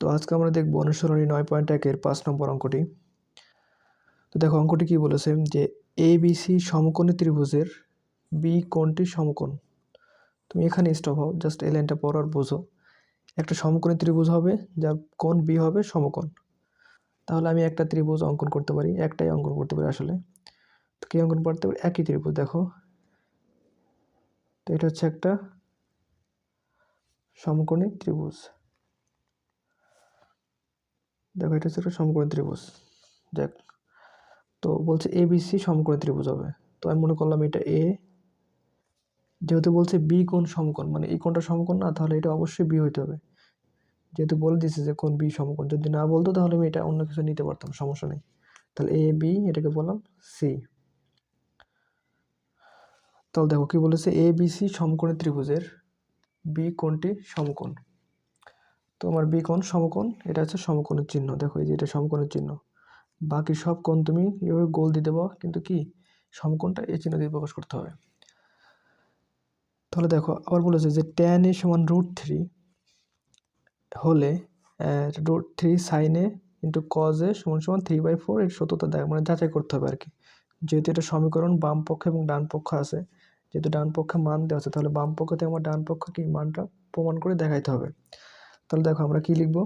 তো আজকে আমরা দেখব অনুসরণী নয় পয়েন্ট একের পাঁচ নম্বর অঙ্কটি। তো দেখো, অঙ্কটি কি বলেছে যে এ বি সি সমকোণী ত্রিভুজের বি কোণটি সমকোণ। তুমি এখানে স্টপ হও জাস্ট এই লাইনটা পড়ো আর বোঝো। একটা সমকোণী ত্রিভুজ হবে, যার কোণ বি হবে সমকোণ। তাহলে আমি একটা ত্রিভুজ অঙ্কন করতে পারি, একটাই অঙ্কন করতে পারি আসলে। তো কী অঙ্কন করতে পারি? একই ত্রিভুজ, দেখো। তো এটা হচ্ছে একটা সমকোণী ত্রিভুজ। দেখো, এটা হচ্ছে একটা সমকোণী ত্রিভুজ। দেখ, তো বলছে এ বি সি সমকোণী ত্রিভুজ হবে। তো আমি মনে করলাম এটা এ যেহেতু বলছে বি কোণ সমকোণ মানে এই কোণটা সমকোণ না, তাহলে এটা অবশ্যই বি হইতে হবে। যেহেতু বলে দিচ্ছে যে কোন বি সমকোণ, যদি না বলতো তাহলে আমি এটা অন্য কিছু নিতে পারতাম, সমস্যা নেই। তাহলে এ বি এটাকে বললাম সি তাহলে দেখো কি বলেছে? এ বি সি সমকোণী ত্রিভুজের বি কোণটি সমকোণ। তো আমার বি কোণ সমকোণ, এটা হচ্ছে সমকোণের চিহ্ন। দেখো এই যে এটা সমকোণের চিহ্ন। বাকি সব কোণ তুমি এভাবে গোল দিয়ে দেবো কিন্তু কি? সমকোণটা এই চিহ্ন দিয়ে প্রকাশ করতে হবে। তাহলে দেখো, আবার বলেছে যে ট্যান এ সমান রুট থ্রি হলে রুট থ্রি সাইনে ইন্টু কজ এ সমান সমান থ্রি বাই ফোর এর সত্যতা দেখ মানে যাচাই করতে হবে আর কি যেহেতু এটা সমীকরণ, বাম পক্ষ এবং ডান পক্ষ আছে, যেহেতু ডান পক্ষে মান দেওয়া আছে, তাহলে বাম পক্ষতে আমার ডান পক্ষ কি মানটা প্রমাণ করে দেখাইতে হবে। তাহলে দেখো আমরা কি লিখব?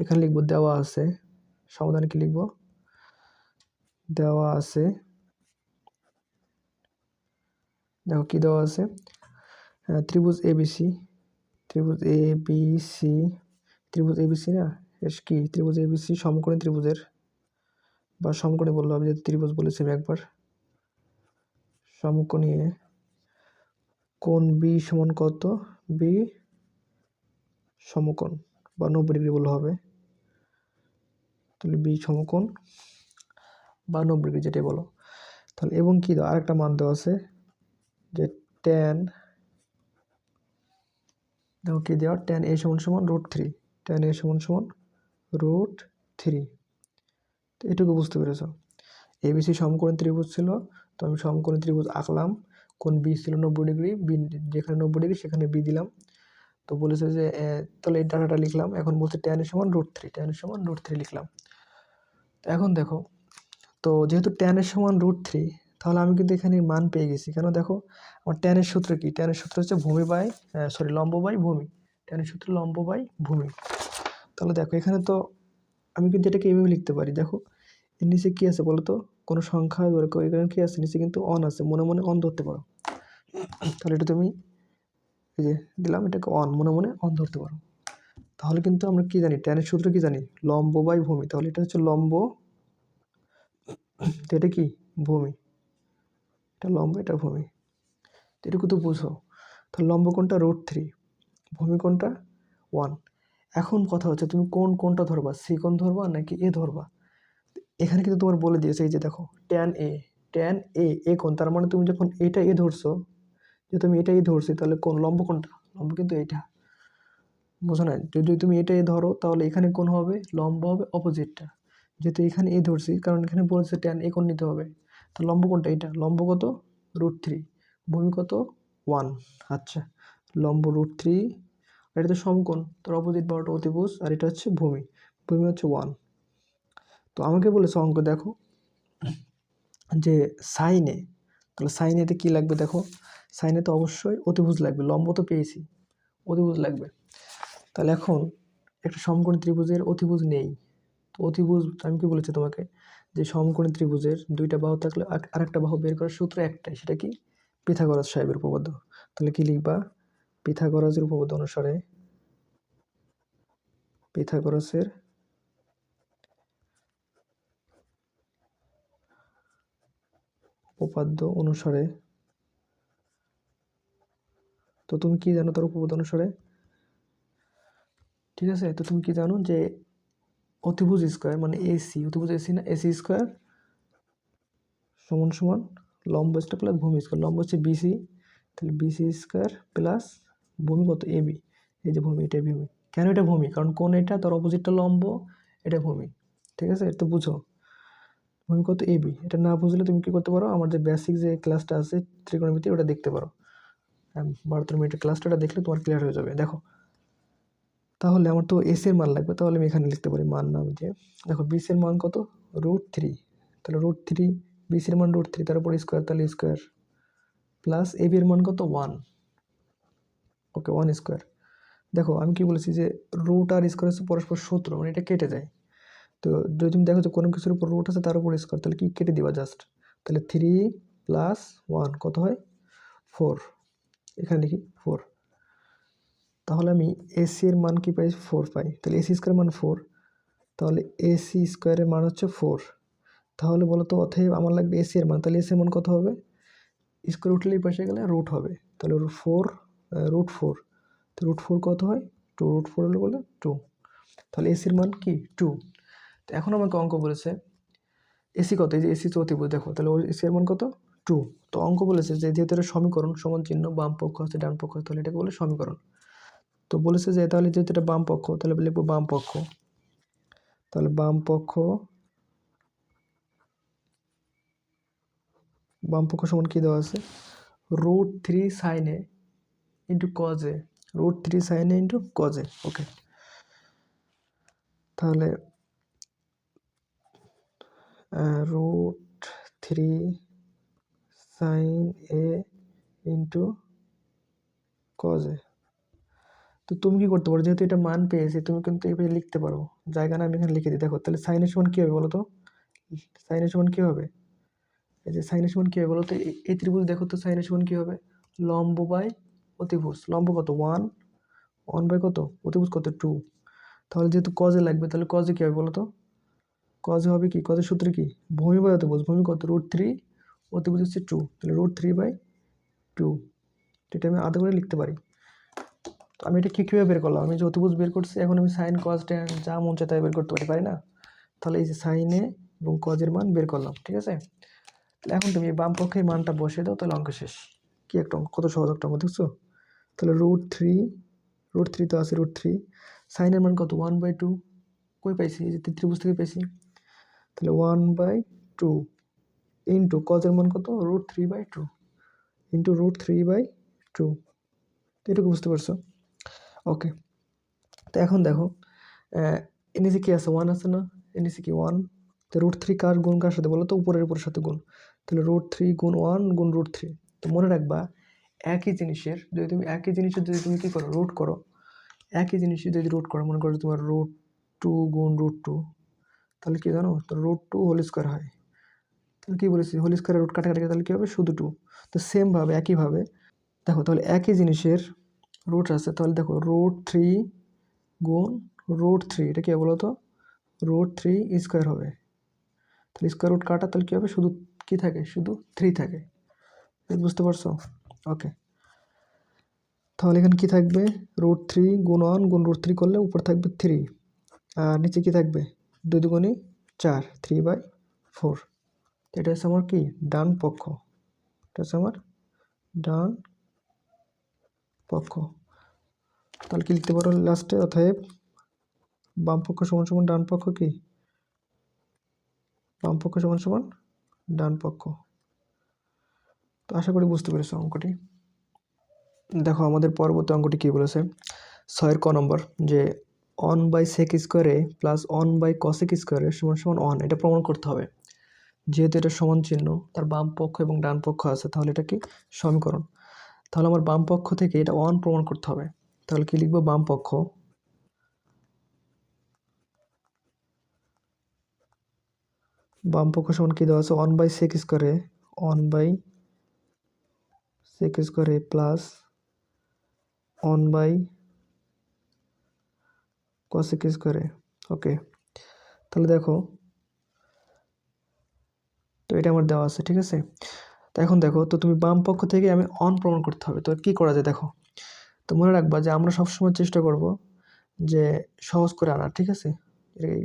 এখানে লিখব দেওয়া আছে। সমাধানে কি লিখব? দেওয়া আছে। দেখো কি দেওয়া আছে? ত্রিভুজ এবিসি ত্রিভুজ এ বি সি। ত্রিভুজ এবিসি না? এস কি? ত্রিভুজ এবিসি সমকোণী ত্রিভুজের। বা সমকোণী বলল, আমি যেহেতু ত্রিভুজ বলেছি আমি একবার। সমকোণী কোণ বি সমান কত? বি সমকোণ বা নব্বই ডিগ্রি বললে হবে। তাহলে বি সমকোণ বা নব্বই ডিগ্রি যেটাই বলো। তাহলে এবং কি দাও? আরেকটা মান দেওয়া আছে যে ট্যান দেখো কি দেওয়া? ট্যান এ সমান সমান রুট থ্রি ট্যান এ সমান সমান রুট থ্রি তো এটুকু বুঝতে পেরেছ। এবিসি সমকোণ ত্রিভুজ ছিল, তো আমি সমকোণী ত্রিভুজ আঁকলাম। কোন বি ছিল নব্বই ডিগ্রি? বি যেখানে নব্বই ডিগ্রি, সেখানে বি দিলাম। তো বলেছে যে তাহলে এই ডাটাটা লিখলাম। এখন বলছে ট্যানের সমান রুট থ্রি ট্যানের সমান রুট থ্রি লিখলাম। তো এখন দেখো, তো যেহেতু ট্যানের সমান রুট থ্রি তাহলে আমি কিন্তু এখানে মান পেয়ে গেছি। কেন দেখো, আমার ট্যানের সূত্র কি? ট্যানের সূত্র হচ্ছে ভূমি বাই সরি লম্ব বাই ভূমি। ট্যানের সূত্র লম্ব বাই ভূমি। তাহলে দেখো, এখানে তো আমি কিন্তু এটাকে এইভাবে লিখতে পারি। দেখো, এর নিচে কী আছে বলো তো কোনো সংখ্যা এখানে কী আছে? নিচে কিন্তু অন আছে। মনে মনে অন ধরতে পারো। তাহলে এটা তুমি এই যে দিলাম, এটাকে অন মনে মনে অন ধরতে পারো। তাহলে কিন্তু আমরা কি জানি, ট্যানের সূত্র কি জানি? লম্ব বাই ভূমি। তাহলে এটা হচ্ছে লম্ব, তো এটা কি? ভূমি। এটা লম্ব, এটা ভূমি। এটুকু তো বুঝো। তাহলে লম্ব কোনটা? রুট থ্রি ভূমি কোনটা? ওয়ান এখন কথা হচ্ছে, তুমি কোন কোনটা ধরবা? সি কোন ধরবা, নাকি এ ধরবা? এখানে কিন্তু তোমার বলে দিয়েছে, এই যে দেখো ট্যান এ ট্যান এ এ কোন? তার মানে তুমি যখন এটা এ ধরছো যেহেতু আমি এটাই ধরছি, তাহলে কোন লম্ব কোনটা? লম্ব কিন্তু এইটা। বোঝো না যদি তুমি এটাই ধরো, তাহলে এখানে কোন হবে? লম্ব হবে অপোজিটটা যেহেতু এখানে এ ধরছি, কারণ এখানে বলেছে ট্যান কোন নিতে হবে। তো লম্ব কোনটা? এটা লম্ব কত? রুট থ্রি ভূমি কত? ওয়ান আচ্ছা। লম্ব রুট থ্রি আর এটা তো সমকোণ। তার অপোজিট বারোটা অতিভুজ, আর এটা হচ্ছে ভূমি। ভূমি হচ্ছে ওয়ান তো আমাকে বলেছে অঙ্ক, দেখো। যে সাইনে তাহলে সাইনেতে কী লাগবে দেখো? সাইনে তো অবশ্যই অতিভুজ লাগবে, লম্ব তো পেয়েছি, অতিভুজ লাগবে। তাহলে এখন একটা সমকোণী ত্রিভুজের অতিভুজ নেই। তো অতিভুজ, আমি কি বলেছি তোমাকে? যে সমকোণী ত্রিভুজের দুইটা বাহু থাকলে আর, আরেকটা বাহু বের করার সূত্র একটাই, সেটা কি? পিথাগরাজ সাহেবের উপপাদ্য। তাহলে কি লিখবা? পিথাগরাজের উপপাদ্য অনুসারে পিথাগরাসের উপপাদ্য অনুসারে তো তুমি কি জানো তার উপপাদ্য অনুসারে? ঠিক আছে? তো তুমি কি জানো যে অতিভুজ স্কোয়ার মানে এসি, অতিভুজ এসি না, এসি স্কোয়ার সমান সমান লম্ব স্কোয়ার প্লাস ভূমি স্কোয়ার। লম্ব হচ্ছে বিসি তাহলে বিসি স্কোয়ার প্লাস ভূমি কত? এবি এই যে ভূমি এটা ভূমি। কেন এটা ভূমি? কারণ কোন এটা? তার অপোজিটটা লম্ব, এটা ভূমি। ঠিক আছে? এটা বুঝো। ভূমি কত? এবি এটা না বুঝলে তুমি কী করতে পারো? আমার যে বেসিক যে ক্লাসটা আছে, ত্রিকোণমিতি, ওটা দেখতে পারো। বারো তেরো মিনিটের ক্লাসটা দেখলে তোমার ক্লিয়ার হয়ে যাবে। দেখো। তাহলে আমার তো এস এর মান লাগবে, তাহলে আমি এখানে লিখতে পারি মান নাম দিয়ে। দেখো বিস এর মান কত? রুট থ্রি তাহলে রুট থ্রি বিস এর মান রুট থ্রি তার উপর স্কোয়ার তাহলে স্কোয়ার প্লাস এ এর মান কত? ওয়ান ওকে ওয়ান স্কোয়ার দেখো, আমি কি বলেছি যে রুট আর স্কোয়ার হচ্ছে পরস্পর শত্রু মানে এটা কেটে যায়। তো যদি তুমি দেখো যে কোনো কিছুর উপর রুট আছে, তার উপর স্কোয়ার তাহলে কি কেটে দিবা জাস্ট তাহলে থ্রি প্লাস ওয়ান কত হয়? ফোর এখানে লিখি ফোর তাহলে আমি এসি এর মান কি পাই? ফোর পাই। তাহলে এসি স্কোয়ার মান ফোর তাহলে এসি স্কোয়ারের মান হচ্ছে ফোর তাহলে বলো তো অতএব আমার লাগবে এসি এর মান। তাহলে এসি এর মান কত হবে? স্কোয়ার উঠলে এই পাশে গেলে রুট হবে। তাহলে ফোর রুট ফোর তো রুট ফোর কত হয়? টু রুট ফোর হলে বলে টু তাহলে এসির মান কি? টু তো এখন আমাকে অঙ্ক বলেছে। এসি কত? এই যে এসি চৌতিভুজ দেখো। তাহলে ওর এসি এর মান কত? টু তো অঙ্ক বলেছে যে যেহেতু এটা সমীকরণ, সমান চিহ্ন, বাম পক্ষ আছে ডান পক্ষ, তাহলে এটাকে বলে সমীকরণ। তো বলেছে যে তাহলে যেহেতু এটা বাম পক্ষ, তাহলে লিখব বাম পক্ষ। তাহলে বাম পক্ষ বাম পক্ষ সমান কী দেওয়া আছে? রুট থ্রি সাইনে ইন্টু কজে রুট থ্রি সাইনে ইন্টু কজে ওকে তাহলে root three sine A into কজে তো তুমি কি করতে পারো? যেহেতু এটা মান পেয়েছি, তুমি কিন্তু এভাবে লিখতে পারো। জায়গা না আমি এখানে লিখে দিই। দেখো, তাহলে সাইনের সমান কী হবে বলো তো? সাইনের সমান কী হবে? এই যে সাইনের সমান কী হবে বলো তো? এই ত্রিভুজ দেখো তো সাইনের সমান কী হবে? লম্ব বাই অতিভুজ। লম্ব কত? ওয়ান ওয়ান বাই কত? অতিভুজ কত? টু তাহলে যেহেতু কজে লাগবে, তাহলে কজে কী হবে বলো তো? কজে হবে কি? কজের সূত্র কি? ভূমি বাই অতিভুজ। ভূমি কত? রুট থ্রি অতিভুজ হচ্ছে টু তাহলে রুট থ্রি বাই টু এটা আমি আধা করে লিখতে পারি। তো আমি এটা কী কীভাবে বের করলাম? আমি যে অতিভুজ বের করছি, এখন আমি সাইন কজ ট্যান যা মন চায় তাই বের করতে পারি পারি না? তাহলে এই যে সাইনে এবং কজের মান বের করলাম, ঠিক আছে? তাহলে এখন তুমি বাম পক্ষে মানটা বসিয়ে দাও, তাহলে অঙ্ক শেষ। কি একটা অঙ্ক, কত সহজ একটা অঙ্ক, দেখছ? তাহলে রুট থ্রি রুট থ্রি তো আছে রুট থ্রি সাইনের মান কত? ওয়ান বাই টু কই পাইছি? এই যে ত্রিভুজ থেকে পেয়েছি তাহলে ওয়ান বাই টু ইন্টু কজের মান কত? Root three by two into root three by two এটুকু বুঝতে পারছ? ওকে তো এখন দেখো এনিসি কি আছে? ওয়ান আছে না? এনিসি কি ওয়ান তো রুট থ্রি কার গুণ কার সাথে বলো তো? উপরের উপরের সাথে গুণ। তাহলে রুট থ্রি গুণ ওয়ান গুণ রুট থ্রি তো মনে রাখবা একই জিনিসের, যদি তুমি একই জিনিসের যদি তুমি কী করো? রুট করো। একই জিনিসের যদি রুট করো, মনে করো তোমার রুট টু গুণ রুট টু তাহলে কী জানো? তো রুট টু হোল স্কোয়ার হয়। তাহলে কী বলেছি? হোল স্কোয়ারের রুট কাটাকাটি তাহলে কী হবে? শুধু টু তো সেমভাবে একইভাবে, দেখো তাহলে একই জিনিসের রুট আছে। তাহলে দেখো রুট থ্রি গুণ রুট থ্রি এটা কী বলো তো রুট থ্রি স্কোয়ার হবে। তাহলে স্কোয়ার রুট কাটা, তাহলে কী হবে? শুধু কী থাকে? শুধু থ্রি থাকে। বুঝতে পারছ? ওকে তাহলে এখানে কী থাকবে? রুট থ্রি গুণ ওয়ান গুণ রুট থ্রি করলে উপর থাকবে থ্রি আর নিচে কী থাকবে? দুই দুগুণি চার থ্রি বাই ফোর এটা হচ্ছে আমার কি? ডান পক্ষ। এটা হচ্ছে আমার ডান পক্ষ। তাহলে কি লিখতে পারো লাস্টে অতএব বাম পক্ষ সমান সমান ডান পক্ষ কি? বাম পক্ষ সমান সমান ডান পক্ষ। তো আশা করি বুঝতে পেরেছ অঙ্কটি। দেখো, আমাদের পরবর্তী অঙ্কটি কী বলেছে? ছয়ের ক নম্বর, যে অন বাই সেক স্কোয়ারে প্লাস অন বাই কসেক স্কোয়ারে সমান সমান অন এটা প্রমাণ করতে হবে। যেহেতু এটা সমান চিহ্ন, তার বাম পক্ষ এবং ডান পক্ষ আছে, তাহলে এটা কি সমীকরণ? তাহলে আমার বাম পক্ষ থেকে এটা অন প্রমাণ করতে হবে। তাহলে কি লিখব? বাম পক্ষ। বাম পক্ষ সমান কী দেওয়া আছে? ওয়ান বাই সেক স্কোয়ারে ওয়ান বাই সেক স্কোয়ারে প্লাস ওয়ান বাই কসেক স্কোয়ারে ওকে তাহলে দেখো তো এটা আমার দেওয়া আছে, ঠিক আছে? তো এখন দেখো, তো তুমি বাম পক্ষ থেকে আমি অন প্রমাণ করতে হবে। তো কী করা যায় দেখো? তো মনে রাখবা যে আমরা সবসময় চেষ্টা করব যে সহজ করে আনার, ঠিক আছে?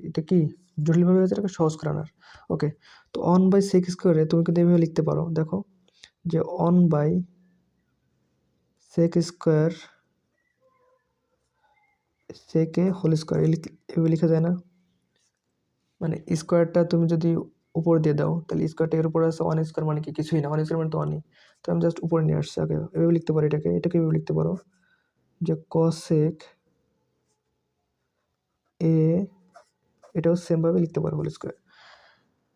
এটা- কি? জটিলভাবে আছে এটাকে সহজ করে আনার। ওকে তো অন বাই সেক স্কোয়ারে তুমি কিন্তু এভাবে লিখতে পারো। দেখো, যে অন বাই সেক স্কোয়ার সেকে হোল স্কোয়ার এভাবে লেখা যায় না? মানে স্কোয়ারটা তুমি যদি উপর দিয়ে দাও। তাহলে স্কোয়ারটা এর উপর আছে ওয়ান স্কোয়ার মানে কি? কিছুই না। ওয়ান স্কোয়ার মানে তো ওয়ানই তো আমি জাস্ট উপরে নিয়ে আসছি আগে। এভাবে লিখতে পারি এটাকে। এটাকে এভাবে লিখতে পারো যে কসেক এ এটাও সেমভাবে লিখতে পারো হোল স্কোয়ার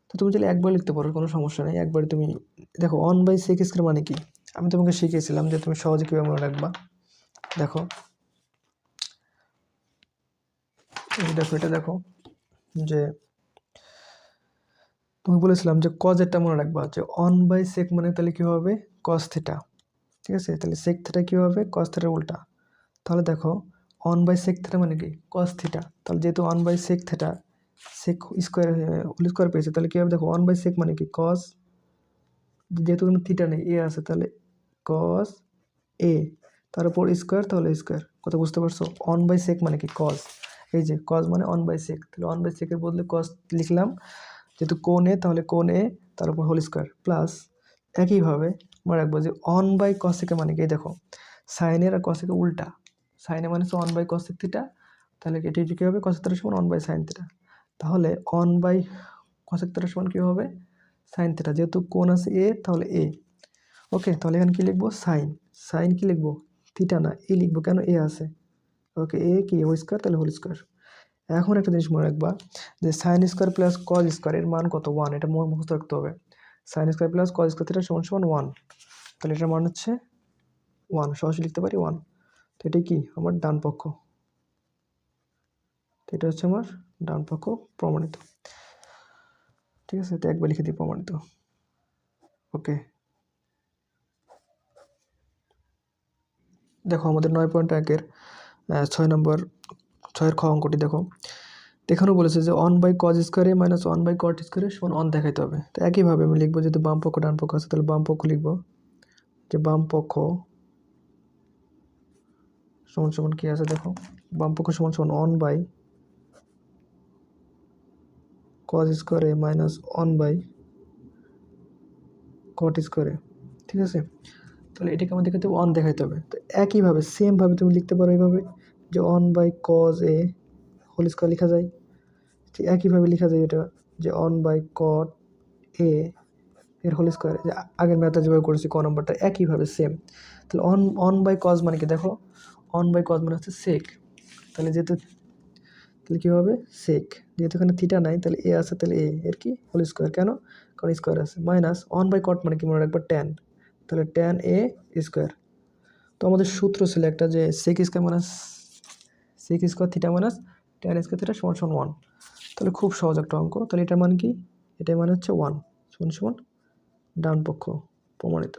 তো তুমি চাইলে একবার লিখতে পারো, কোনো সমস্যা নেই। একবার তুমি দেখো ওয়ান বাই সেক স্কোয়ার মানে কি? আমি তোমাকে শিখিয়েছিলাম যে তুমি সহজে কীভাবে মনে রাখবা। দেখো। দেখো, এটা দেখো যে তুমি বলেছিলাম যে কজ এটা মনে রাখবা, যে অন বাই সেক মানে তাহলে কী হবে? কস থিটা ঠিক আছে? তাহলে সেক থিটা কী হবে? কস থিটার উল্টা। তাহলে দেখো অন বাই সেক থিটা মানে কি? কস থিটা তাহলে যেহেতু one by sec theta sec square whole square পেয়েছে, তাহলে কী হবে? দেখো অন বাই সেক মানে কি? কস যেহেতু কোনো থিটা নেই এ আছে, তাহলে কস এ তার উপর স্কোয়ার তাহলে স্কোয়ার কথা বুঝতে পারছ? অন বাই সেক মানে কি? কস এই যে কজ মানে অন বাই সেক তাহলে অন বাই সেকের বদলে কস লিখলাম। যেহেতু কোন এ তাহলে কোন এ তার উপর হোল স্কোয়ার প্লাস একইভাবে মনে রাখব যে অন বাই কসেকে মানে কি? দেখো সাইনের আর কসেকে উল্টা। সাইনে মানে অন বাই কসেক থিটা তাহলে এটি কী হবে? কসেক সমান অন বাই সাইন থিটা তাহলে অন বাই কসেক থিটা সমান কী হবে? সাইন থিটা যেহেতু কোন আছে এ তাহলে এ ওকে তাহলে এখানে কী লিখব? সাইন সাইন কী লিখব? থিটা না এ লিখব। কেন এ আছে? ওকে এ কি? হোল স্কোয়ার তাহলে হোল স্কোয়ার এখন একটা জিনিস মনে রাখবা যে sine square plus cos square এর মান কত? ওয়ান এটা মুখস্থ রাখতে হবে। Sine square plus cos square theta সমান সমান ওয়ান তাহলে এটার মান হচ্ছে ওয়ান সহজে লিখতে পারি ওয়ান তো এটাই কি? আমার ডান পক্ষ। তো এটা হচ্ছে আমার ডান পক্ষ প্রমাণিত। ঠিক আছে? তো একবার লিখে দিই প্রমাণিত। ওকে। দেখো, আমাদের নয় পয়েন্ট একের ছয় নম্বর ছয়ের খ অঙ্কটি দেখো। এখানেও বলেছে যে অন বাই কজ স্কোয়ারে মাইনাস ওয়ান বাই কট স্কোয়ারে সমান অন দেখাইতে হবে। তো একইভাবে আমি লিখব যেহেতু বাম পক্ষ, ডান পক্ষ আছে, তাহলে বাম পক্ষ লিখব যে বাম পক্ষ সমান সমান কী আছে দেখো? বাম পক্ষ সমান সমান অন বাই কজ স্কোয়ারে মাইনাস অন বাই কট স্কোয়ারে ঠিক আছে? তাহলে এটাকে আমাদের ক্ষেত্রে অন দেখাইতে হবে। তো একইভাবে সেমভাবে তুমি লিখতে পারো এইভাবে। যে one by cos A whole square লেখা যায়, ঠিক একইভাবে লেখা যায় এটা, যে অন বাই কট এ এর হোল স্কোয়ার যে আগের ম্যাথটা যেভাবে করেছি, ক নম্বরটা একইভাবে সেম তাহলে অন অন বাই কজ মানে কি? দেখো অন বাই কজ মানে হচ্ছে সেক তাহলে যেহেতু, তাহলে কী হবে? সেক যেহেতু এখানে থিটা নাই, তাহলে এ আছে, তাহলে এ এর কি? হোল স্কোয়ার কেন? কারণ স্কোয়ার আছে। মাইনাস অন বাই কট মানে কি মনে রাখবে? ট্যান তাহলে ট্যান এ স্কোয়ার তো আমাদের সূত্র ছিল একটা যে sec square minus sec square theta minus tan square theta সমান সমান ওয়ান তাহলে খুব সহজ একটা অঙ্ক। তাহলে এটার মান কি? এটার মানে হচ্ছে ওয়ান সমান সমান ডান পক্ষ, প্রমাণিত।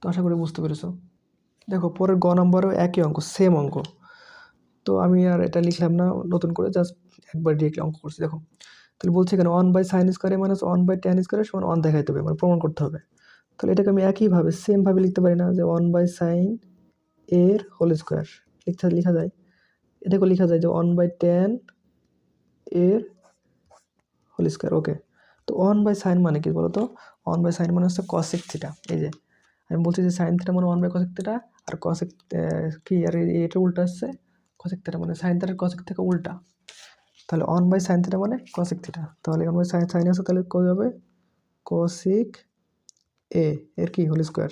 তো আশা করি বুঝতে পেরেছ। দেখো, পরের গ নম্বরও একই অঙ্ক সেম অঙ্ক। তো আমি আর এটা লিখলাম না, নতুন করে জাস্ট একবার ডিরেক্টলি অঙ্ক করছি, দেখো। তাহলে বলছে কেন ওয়ান বাই সাইন স্কোয়ারে মাইনাস ওয়ান বাই ট্যান স্কোয়ারে সমান ওয়ান দেখাইতে হবে মানে প্রমাণ করতে হবে। তাহলে এটাকে আমি একইভাবে সেমভাবে লিখতে পারি না, যে ওয়ান বাই সাইন এর হোল স্কোয়ার লিখতে লেখা যায়। এটাকে লেখা যায় যে ওয়ান বাই টেন এর হোল স্কোয়ার ওকে তো ওয়ান বাই সাইন মানে কি বলো তো ওয়ান বাই সাইন মানে হচ্ছে কসেক থিটা এই যে। আমি বলছি যে সাইন থিটা মানে ওয়ান বাই কসেক থিটা আর কসেক কি, আর এটা উল্টা আসছে? কসেক থিটা মানে সাইন থিটার কসেক থেকে উল্টা। তাহলে ওয়ান বাই সাইন থিটা মানে কসেক থিটা তাহলে ওয়ান বাই সাইন সাইন আছে, তাহলে কবে হবে কসিক এ এর কি? Whole square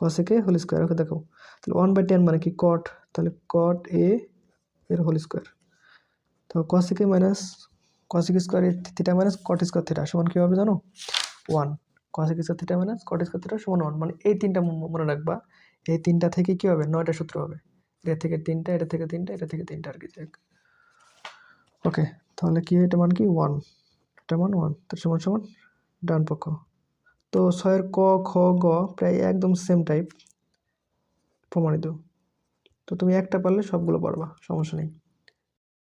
cosec A whole square okay দেখো। তাহলে ওয়ান বাই টেন মানে কি? কট তাহলে কট এ এর হোল স্কোয়ার তো cosec A minus cosec square theta minus cot square theta সমান কী হবে জানো? One cosec square theta minus cot square theta সমান ওয়ান মানে এই তিনটা মনে রাখবা, এই তিনটা থেকে কী হবে? নয়টা সূত্র হবে। এটা থেকে তিনটা, এটা থেকে তিনটা, এটা থেকে তিনটা আর কি, যাক। ওকে তাহলে কি এটা মান কি? ওয়ান এটা মান ওয়ান তো সমান সমান ডান পক্ষ। তো ছয়ের ক, খ, গ প্রায় একদম সেম টাইপ প্রমাণিত। তো তুমি একটা পারলে সবগুলো পারবা সমস্যা নেই।